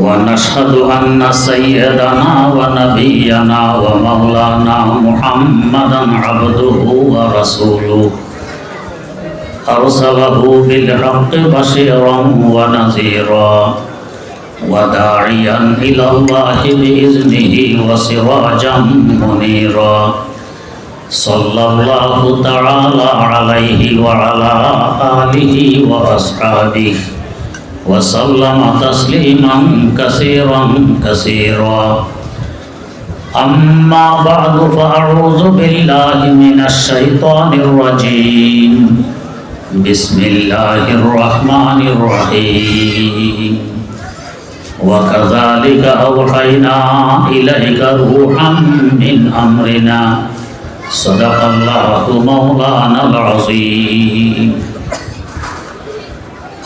ونشهد أن سيدنا ونبينا ومولانا محمدا عبده ورسوله أرسله بالحق بشيرا ونذيرا وداعيا إلى الله بإذنه وسراجا منيرا صلى الله تعالى عليه وعلى آله وأصحابه وسلم تسليما كثيرا كثيرا. أما بعد فأعوذ بالله من الشيطان الرجيم. بسم الله الرحمن الرحيم. وكذلك أوحينا إليك روحا من أمرنا. صدق الله مولانا العظيم.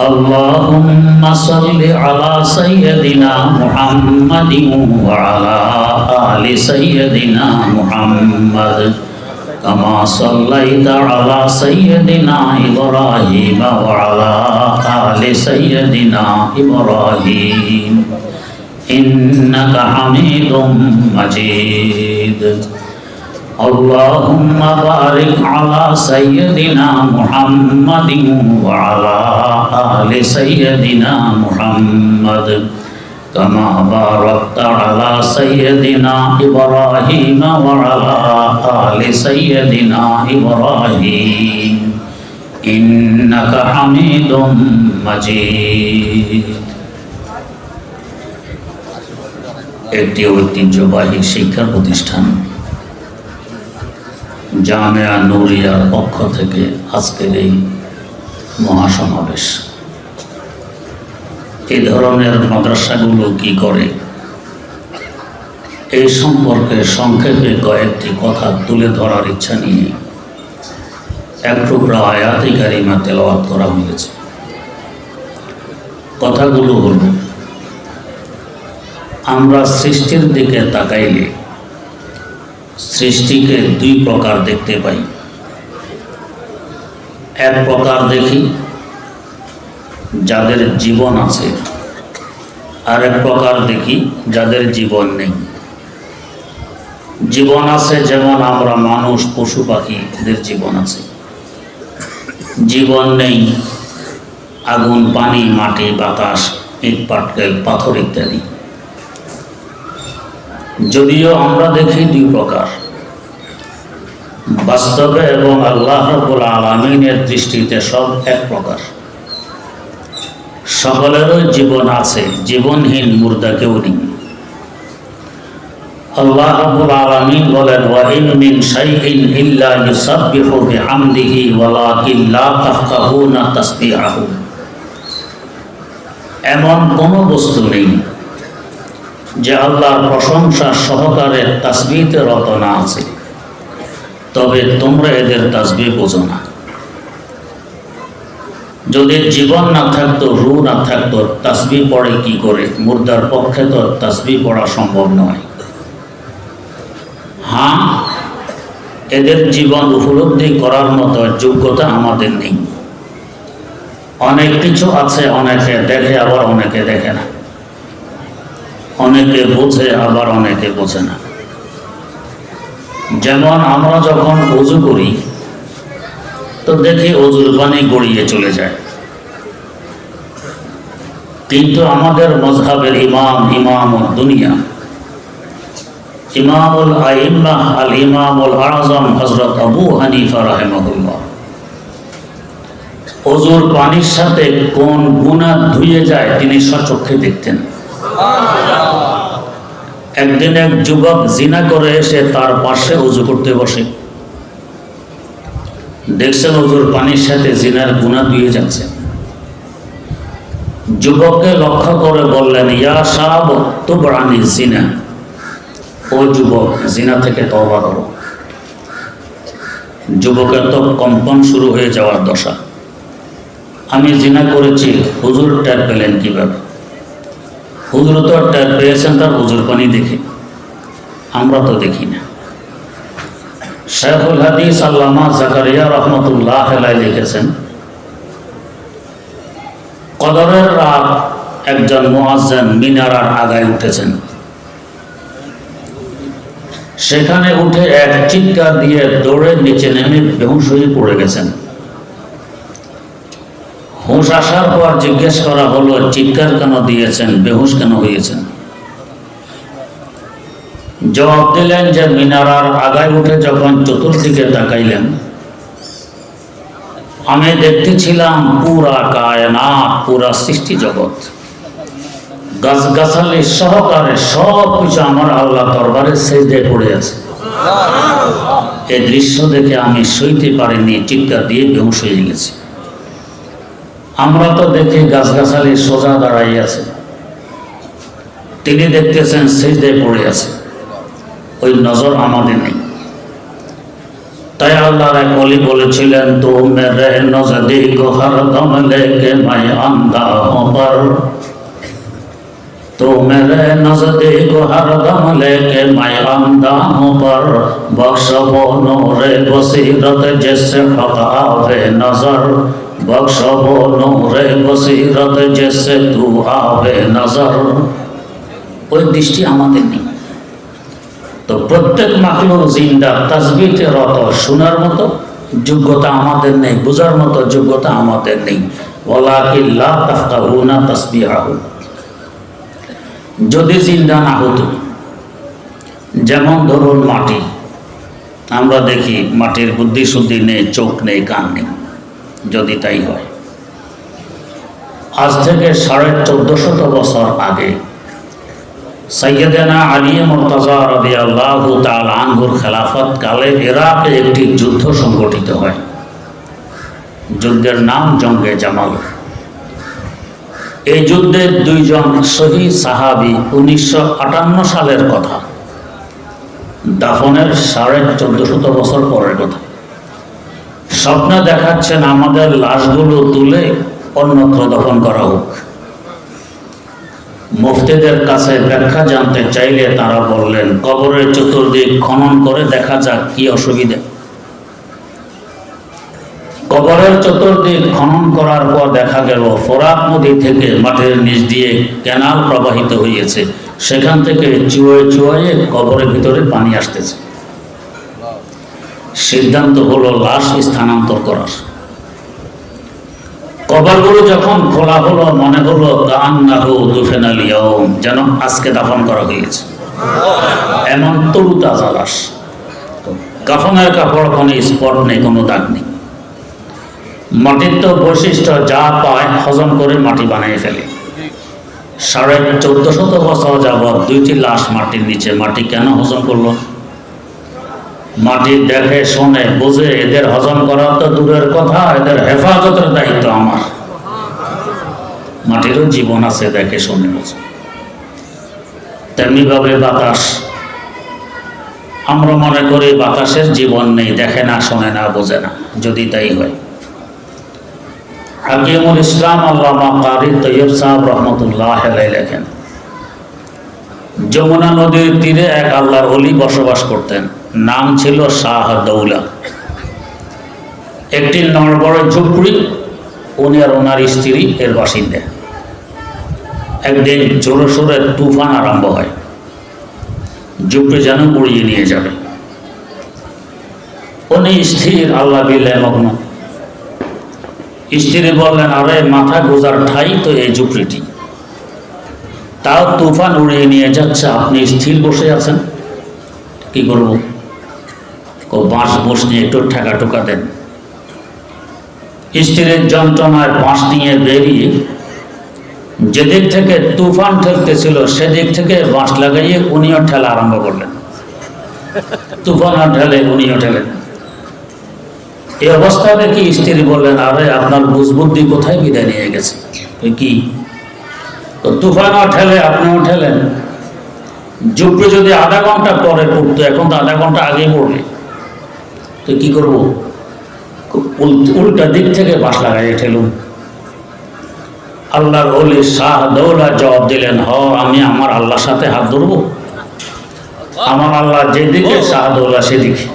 اللهم صل على سيدنا محمد وعلى آل سيدنا محمد كما صليت على سيدنا إبراهيم وعلى آل سيدنا إبراهيم إنك حميد مجيد اللهم بارك على سيدنا محمد وعلى آل سيدنا محمد كما باركت على سيدنا إبراهيم وعلى آل سيدنا إبراهيم إنك حميد مجيد একটি ঐতিহ্যবাহী শিক্ষা প্রতিষ্ঠান জামেয়া নুরিয়ার পক্ষ থেকে আজকের এই মহাসমাবেশ। এই ধরনের মাদ্রাসাগুলো কি করে? এই সম্পর্কে সংক্ষেপে কয়েকটি কথা তুলে ধরার ইচ্ছা নিয়ে এক টুকরা আয়াতি কারিমা তেলাওয়াত করা হয়েছে। কথাগুলো হল, আমরা সৃষ্টির দিকে তাকাইলে সৃষ্টিকে দুই প্রকার দেখতে পাই। এক প্রকার দেখি, যাদের জীবন আছে, আর এক প্রকার দেখি, যাদের জীবন নেই। জীবন আছে যেমন আমরা মানুষ, পশু পাখিদের জীবন আছে। জীবন নেই, আগুন, পানি, মাটি, বাতাস ইট পাটকেল পাথর ইত্যাদি। যদিও আমরা দেখি দুই প্রকার। বাস্তবে এবং আল্লাহ রবুল আলমিনের দৃষ্টিতে সব এক প্রকার। সকলেরও জীবন আছে, জীবনহীন মুর্দা কেউ নেই। আল্লাহ রবুল আলমিন বলেন, ওয়াইন মিন শাইইন ইল্লা ইউসাব্বিহু বিহামদিহি ওয়ালাকিন লা তাফকাহুনা তাসবিহাহু। এমন কোনো বস্তু নেই যে আল্লাহর প্রশংসা সহকারে তাসবিতে রতনা আছে। তবে তোমরা এদের তাসবি বোঝো না। যদি জীবন না থাকতো রু না থাকতো, তাসবি পড়ে কি করে? মুর্দার পক্ষে তো তাসবি পড়া সম্ভব নয়। হ্যাঁ এদের জীবন উপলব্ধি করার মতো যোগ্যতা আমাদের নেই। অনেক কিছু আছে, অনেকে দেখে, আবার অনেকে দেখে না। অনেকে বোঝে, আবার অনেকে বোঝে না। যেমন আমরা যখন উজু করি, তো দেখি অজুর পানি গড়িয়ে চলে যায়। কিন্তু আমাদের মজহাবের ইমাম ইমাম দুনিয়া ইমামুল আইম্মাহ, আল ইমামুল আজম হজরত আবু হানিফা রাহেমাহুল্লাহ, অজুর পানির সাথে কোন গুণা ধুয়ে যায়, তিনি সচক্ষে দেখতেন। একদিন এক যুবক জিনা করে এসে তার পাশে উজু করতে বসে। দেখছেন উজুর পানির সাথে জিনার গুণা ধুয়ে যাচ্ছে। যুবককে লক্ষ্য করে বললেন, ইয়া সাহাব, তুবরানি জিনা। ও যুবক, জিনা থেকে তওবা করো। যুবকের তো কম্পন শুরু হয়ে যাওয়ার দশা। আমি জিনা করেছি, হুজুর ট্যাপ পেলেন কীভাবে? হুজুর তো ট্যাপ পেয়েছেন তার হুজুর পানি দেখে। আমরা তো দেখি না। শেখুল হাদিস আল্লামা জাকারিয়া রহমতুল্লাহ লিখেছেন, কদরের রাত একজন মোয়াজ্জেন মিনারার আগায় উঠেছেন। সেখানে উঠে এক চিৎকার দিয়ে দৌড়ে নিচে নেমে বেহুশ হয়ে পড়ে গেছেন। হুঁশ আসার পর জিজ্ঞেস করা হলো, চিৎকার কেন দিয়েছেন? বেহুশ কেন হয়েছেন? জবাব দিলেন যে মিনারার আগায় উঠে যখন চতুর্দিকে তাকাইলেন, আমি দেখতেছিলাম পুরা কায়নাত, পুরা সৃষ্টি জগৎ। গাছগাছালি সহকারে সব কিছু আমার আল্লাহ দরবারে সেজদে পড়ে আছে। এই দৃশ্য দেখে আমি সইতে পারিনি, চিৎকার দিয়ে বেহুশ হয়ে গেছি। আমরা তো দেখি গাছ গাছালি সোজা দাঁড়াই আছে। তিনি দেখতেছেন সিজদে পড়ে আছে। ওই নজর আমাদের নেই। তাই আল্লাহ এক অলি বলেছিলেন তো মেরে নজদি গোহার দম লেকে মাই আন্দা হবার তো মেরে নজদি গোহার দম লেকে মাই আন্দা হবার বনরে বসিরত জেসে নজর بخش و نور بصیرت جیسے تو آب ওই দৃষ্টি আমাদের নেই। তো প্রত্যেক মাকলুর জিন্দা তাজবিতে রত শোনার মতো যোগ্যতা আমাদের নেই, বোঝার মতো যোগ্যতা আমাদের নেই। ওলাকিল্লা তাফতাহুনা তাসবি আহু যদি জিন্দা না হতো, যেমন ধরুন মাটি, আমরা দেখি মাটির বুদ্ধি শুদ্ধি নেই, চোখ নেই, কান নেই। যদি তাই হয়। আজ থেকে সাড়ে চোদ্দশত বছর আগে সৈয়দেনা আলী মুরতাজা রবি আল্লাহ তাল আনহুর খেলাফত কালে ইরাকে একটি যুদ্ধ সংগঠিত হয়। যুদ্ধের নাম জঙ্গে জামাল। এই যুদ্ধে দুইজন শহীদ সাহাবি উনিশশো আটান্ন সালের কথা। দাফনের সাড়ে চোদ্দশত বছর পরের কথা। স্বপ্নে দেখাচ্ছেন আমাদের লাশগুলো তুলে অন্যত্র দফন করা হোক। মুফতিদের কাছে ব্যাখ্যা জানতে চাইলে তারা বললেন, কবরের চতুর্দিক খনন করে দেখা যাক কি অসুবিধা। কবরের চতুর্দিক খনন করার পর দেখা গেল, ফোরাত নদী থেকে মাটির নিচ দিয়ে ক্যানাল প্রবাহিত হয়েছে সেখান থেকে চুয়ে চুয়ে কবরের ভিতরে পানি আসতেছে। সিদ্ধান্ত হলো লাশ স্থানান্তর করার। কবরগুলো যখন খোলা হলো, মনে হলো যেন আজকে দাফন করা হয়েছে। এমন তরু তাজা লাশ কাফনের কাপড় কোনো স্পট নেই কোনো দাগ নেই। মাটির তো বৈশিষ্ট্য, যা পায় হজম করে মাটি বানিয়ে ফেলে। সাড়ে চোদ্দ শত বছর যাবৎ দুইটি লাশ মাটির নিচে মাটি কেন হজম করল? মাটি দেখে শোনে, বুঝে এদের হজম করা তো দূরের কথা, এদের হেফাজতের দায়িত্ব আমার। মাটিরও জীবন আছে দেখে শোনে, বুঝে। তেমনিভাবে বাতাস। আমরা মনে করি বাতাসের জীবন নেই, দেখে না, শোনে না, বোঝে না, যদি তাই হয়। হাকিমুল ইসলাম আল্লামা কারি তৈয়ব সাহেব রহমতুল্লাহ লেখেন, যমুনা নদীর তীরে এক আল্লাহর অলি বসবাস করতেন। নাম ছিল শাহ দৌলা। একটি নড়বড় ঝুপড়ি, উনি আর ওনার স্ত্রী এর বাসিন্দা। একদিন জোরে সোরে তুফান আরম্ভ হয়। ঝুপড়ি যেন উড়িয়ে নিয়ে যাবে। উনি স্থির, আল্লাহ বিলে মগ্ন। স্ত্রী বললেন, আরে, মাথা গোজার ঠাই তো এই ঝুপড়িটি। তাও তুফান উড়িয়ে নিয়ে যাচ্ছে, আপনি স্থির বসে আছেন? কি করব? ও বাঁশ বস নিয়ে একটু ঠেকা টোকা দেন স্ত্রীর যন্ত্রণায় বাঁশ নিয়ে বেরিয়ে যেদিক থেকে তুফান ঠেলতেছিল, সেদিক থেকে বাঁশ লাগাইয়ে উনিও ঠেলা আরম্ভ করলেন। তুফানও ঠেলে, উনিও ঠেলেন। এই অবস্থা দেখি স্ত্রী বললেন, আরে, আপনার বুঝবুদ্ধি কোথায় বিদায় নিয়ে গেছে? কি? তো তুফানও ঠেলে, আপনিও ঠেলেন। জুপড়ে যদি আধা ঘণ্টা পরে পড়তো, এখন তো আধা ঘণ্টা আগেই পড়বে। তো কি করব? উল- উল্টা দিক থেকে বাস লাগাই ঠেলুম। আল্লাহর অলি শাহ দৌলা জবাব দিলেন হ আমি আমার আল্লাহর সাথে হাত ধরবো? আমার আল্লাহ যেদিকে শাহ দৌলা সেদিকে।